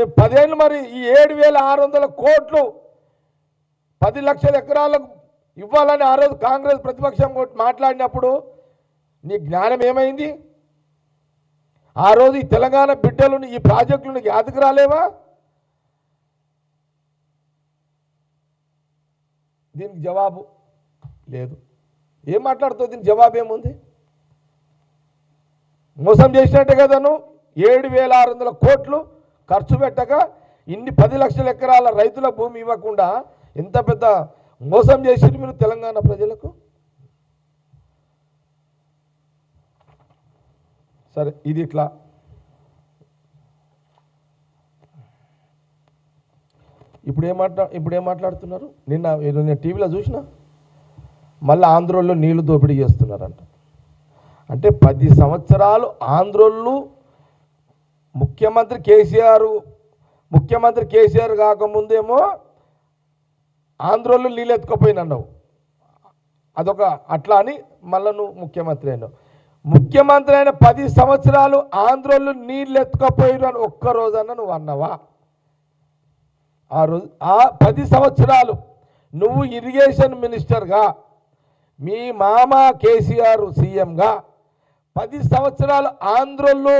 మేము పదేళ్ళు మరి ఈ ఏడు వేల ఆరు వందల కోట్లు పది లక్షల ఎకరాలకు ఇవ్వాలని ఆ రోజు కాంగ్రెస్ ప్రతిపక్షం మాట్లాడినప్పుడు నీ జ్ఞానం ఏమైంది? ఆ రోజు ఈ తెలంగాణ బిడ్డలను ఈ ప్రాజెక్టులను యాదకు రాలేవా? దీనికి జవాబు లేదు. ఏం మాట్లాడుతావు? దీనికి జవాబు ఏముంది? మోసం చేసినట్టే కదా నువ్వు. ఏడు వేల ఆరు వందల కోట్లు ఖర్చు పెట్టక ఇన్ని పది లక్షల ఎకరాల రైతుల భూమి ఇవ్వకుండా ఎంత పెద్ద మోసం చేసి మీరు తెలంగాణ ప్రజలకు? సరే ఇది ఇట్లా. ఇప్పుడు ఏం మాట్లా ఇప్పుడు ఏం మాట్లాడుతున్నారు? నిన్న నేను టీవీలో చూసిన. మళ్ళీ ఆంధ్రోళ్ళు నీళ్ళు దోపిడీ చేస్తున్నారంట. అంటే పది సంవత్సరాలు ఆంధ్రోళ్ళు ముఖ్యమంత్రి కేసీఆర్ ముఖ్యమంత్రి కేసీఆర్ కాకముందేమో ఆంధ్రోళ్ళు నీళ్ళు ఎత్తుకపోయినన్నావు అదొక అట్లా అని మళ్ళా నువ్వు ముఖ్యమంత్రి అయినావు. ముఖ్యమంత్రి అయిన పది సంవత్సరాలు ఆంధ్రోళ్ళు నీళ్ళు అని ఒక్కరోజన్నా నువ్వు అన్నావా? ఆ రోజు ఆ పది సంవత్సరాలు నువ్వు ఇరిగేషన్ మినిస్టర్గా మీ మామ కేసీఆర్ సీఎంగా పది సంవత్సరాలు ఆంధ్రోళ్ళు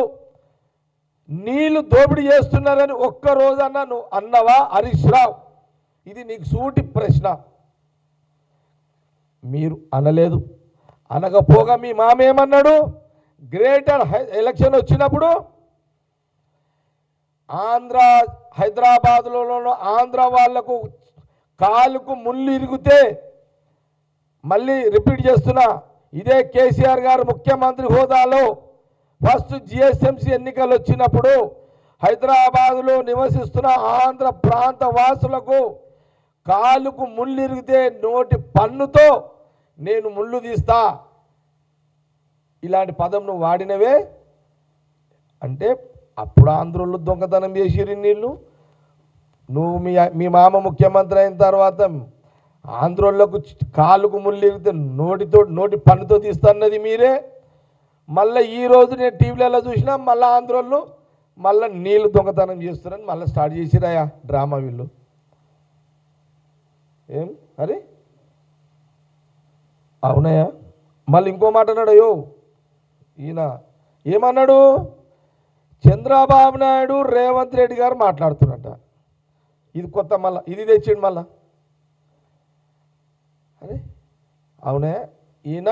నీళ్ళు దోపిడీ చేస్తున్నారని ఒక్కరోజన్నా నువ్వు అన్నవా? హరీష్ రావు ఇది నీకు సూటి ప్రశ్న. మీరు అనలేదు. అనకపోగా మీ మామ ఏమన్నాడు? గ్రేటర్ హై ఎలక్షన్ వచ్చినప్పుడు ఆంధ్ర హైదరాబాద్లో ఆంధ్ర వాళ్ళకు కాలుకు ముళ్ళు ఇరిగితే మళ్ళీ రిపీట్ చేస్తున్నా. ఇదే కేసీఆర్ గారు ముఖ్యమంత్రి హోదాలో ఫస్ట్ జిఎస్ఎంసీ ఎన్నికలు వచ్చినప్పుడు హైదరాబాదులో నివసిస్తున్న ఆంధ్ర ప్రాంత వాసులకు కాలుకు ముళ్ళు ఇరిగితే నోటి పన్నుతో నేను ముళ్ళు తీస్తా. ఇలాంటి పదం నువ్వు వాడినవే? అంటే అప్పుడు ఆంధ్రులు దొంగతనం చేసిరి నీళ్ళు నువ్వు మీ మీ మామ ముఖ్యమంత్రి అయిన తర్వాత ఆంధ్రులకు కాలుకు ముళ్ళిరిగితే నోటితో నోటి పన్నుతో తీస్తున్నది మీరే? మళ్ళీ ఈరోజు నేను టీవీలలో చూసినా మళ్ళీ ఆంధ్రోళ్ళు మళ్ళీ నీళ్ళు దొంగతనం చేస్తున్నారని మళ్ళీ స్టార్ట్ చేసిరాయా డ్రామా వీళ్ళు. ఏం? అరే? అవునయ్యా. మళ్ళీ ఇంకో మాట అన్నాడు అయ్యో ఈయన ఏమన్నాడు? చంద్రబాబు నాయుడు రేవంత్ రెడ్డి గారు మాట్లాడుతున్నట ఇది కొత్త మళ్ళా ఇది తెచ్చిండు మళ్ళా. అరే? అవునే ఈయన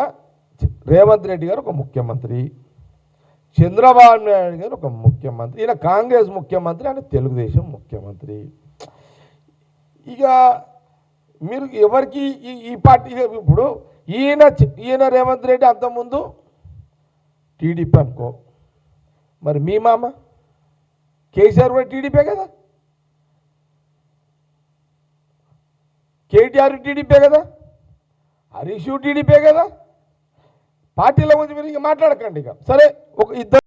రేవంత్ రెడ్డి గారు ఒక ముఖ్యమంత్రి. చంద్రబాబు నాయుడు గారు ఒక ముఖ్యమంత్రి. ఈయన కాంగ్రెస్ ముఖ్యమంత్రి ఆయన తెలుగుదేశం ముఖ్యమంత్రి. ఇక మీరు ఎవరికి ఈ ఈ పార్టీ ఇప్పుడు ఈయన ఈయన రేవంత్ రెడ్డి అంతకుముందు టీడీపీ అనుకో. మరి మీ మామ? కేసీఆర్ కూడా టీడీపీ కదా? కేటీఆర్ టీడీపీ కదా? హరీష్ టీడీపీ కదా? పార్టీలో గురించి మీరు ఇక మాట్లాడకండి ఇక. సరే ఒక ఇద్దరు